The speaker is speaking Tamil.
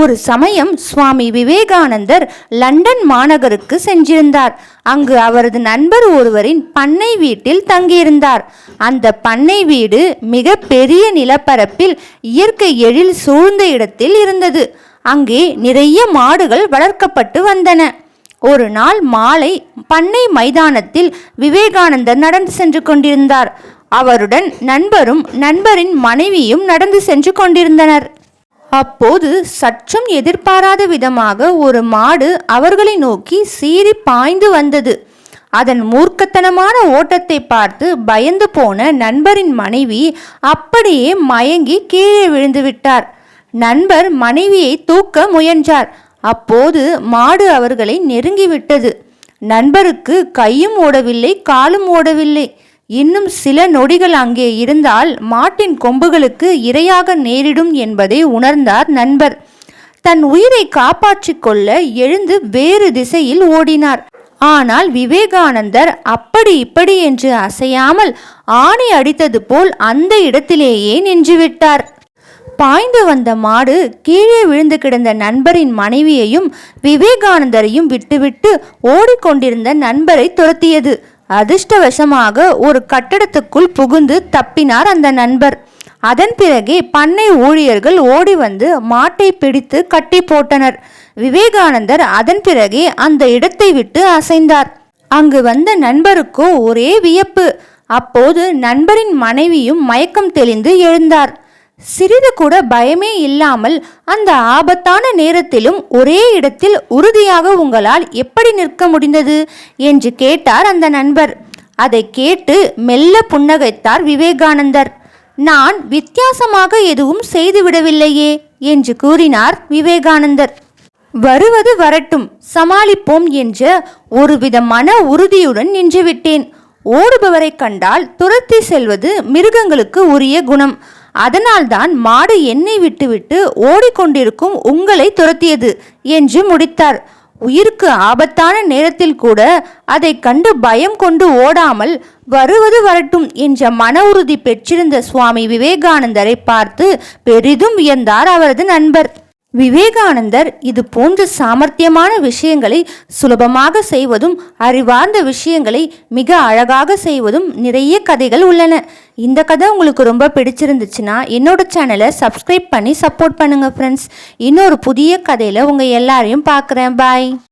ஒரு சமயம் சுவாமி விவேகானந்தர் லண்டன் மாநகருக்கு சென்றிருந்தார். அங்கு அவரது நண்பர் ஒருவரின் பண்ணை வீட்டில் தங்கியிருந்தார். அந்த பண்ணை வீடு மிக பெரிய நிலப்பரப்பில் இயற்கை எழில் சூழ்ந்த இடத்தில் இருந்தது. அங்கே நிறைய மாடுகள் வளர்க்கப்பட்டு வந்தன. ஒரு நாள் மாலை பண்ணை மைதானத்தில் விவேகானந்தர் நடந்து சென்று கொண்டிருந்தார். அவருடன் நண்பரும் நண்பரின் மனைவியும் நடந்து சென்று கொண்டிருந்தனர். அப்போது சற்றும் எதிர்பாராத விதமாக ஒரு மாடு அவர்களை நோக்கி சீறி பாய்ந்து வந்தது. அதன் மூர்க்கத்தனமான ஓட்டத்தை பார்த்து பயந்து போன நண்பரின் மனைவி அப்படியே மயங்கி கீழே விழுந்து விட்டார். நண்பர் மனைவியை தூக்க முயன்றார். அப்போது மாடு அவர்களை நெருங்கிவிட்டது நண்பருக்கு கையும் ஓடவில்லை காலும் ஓடவில்லை. இன்னும் சில நொடிகள் அங்கே இருந்தால் மாட்டின் கொம்புகளுக்கு இரையாக நேரிடும் என்பதை உணர்ந்தார் நண்பர். தன் உயிரை காப்பாற்றிக் கொள்ள எழுந்து வேறு திசையில் ஓடினார். ஆனால் விவேகானந்தர் அப்படி இப்படி என்று அசையாமல் ஆணி அடித்தது போல் அந்த இடத்திலேயே நின்றுவிட்டார். பாய்ந்து வந்த மாடு கீழே விழுந்து கிடந்த நண்பரின் மனைவியையும் விவேகானந்தரையும் விட்டுவிட்டு ஓடிக்கொண்டிருந்த நண்பரை துரத்தியது. அதிர்ஷ்டவசமாக ஒரு கட்டடத்துக்குள் புகுந்து தப்பினார் அந்த நண்பர். அதன் பிறகே பண்ணை ஊழியர்கள் ஓடி வந்து மாட்டை பிடித்து கட்டி போட்டனர். விவேகானந்தர் அதன் பிறகே அந்த இடத்தை விட்டு அசைந்தார். அங்கு வந்த நண்பருக்கோ ஒரே வியப்பு. அப்போது நண்பரின் மனைவியும் மயக்கம் தெளிந்து எழுந்தார். சிறிது கூட பயமே இல்லாமல் அந்த ஆபத்தான நேரத்திலும் ஒரே இடத்தில் உறுதியாக உங்களால் எப்படி நிற்க முடிந்தது? என்று கேட்டார் அந்த நண்பர். அதை கேட்டு மெல்ல புன்னகைத்தார் விவேகானந்தர். நான் வித்தியாசமாக எதுவும் செய்துவிடவில்லையே என்று கூறினார் விவேகானந்தர். வருவது வரட்டும் சமாளிப்போம் என்ற ஒருவித மன உறுதியுடன் நின்றுவிட்டேன். ஓடுபவரை கண்டால் துரத்தி செல்வது மிருகங்களுக்கு உரிய குணம். அதனால்தான் மாடு என்னை விட்டுவிட்டு ஓடிக்கொண்டிருக்கும் உங்களை துரத்தியது என்று முடித்தார். உயிருக்கு ஆபத்தான நேரத்தில் கூட அதை கண்டு பயம் கொண்டு ஓடாமல் வருவது வரட்டும் என்ற மன உறுதி பெற்றிருந்த சுவாமி விவேகானந்தரை பார்த்து பெரிதும் வியந்தார் அவரது நண்பர். விவேகானந்தர் இது போன்ற சாமர்த்தியமான விஷயங்களை சுலபமாக செய்வதும் அறிவார்ந்த விஷயங்களை மிக அழகாக செய்வதும் நிறைய கதைகள் உள்ளன. இந்த கதை உங்களுக்கு ரொம்ப பிடிச்சிருந்துச்சுன்னா என்னோட சேனலை சப்ஸ்கிரைப் பண்ணி சப்போர்ட் பண்ணுங்கள் ஃப்ரெண்ட்ஸ் இன்னொரு புதிய கதையில் உங்கள் எல்லாரையும் பார்க்குறேன். பாய்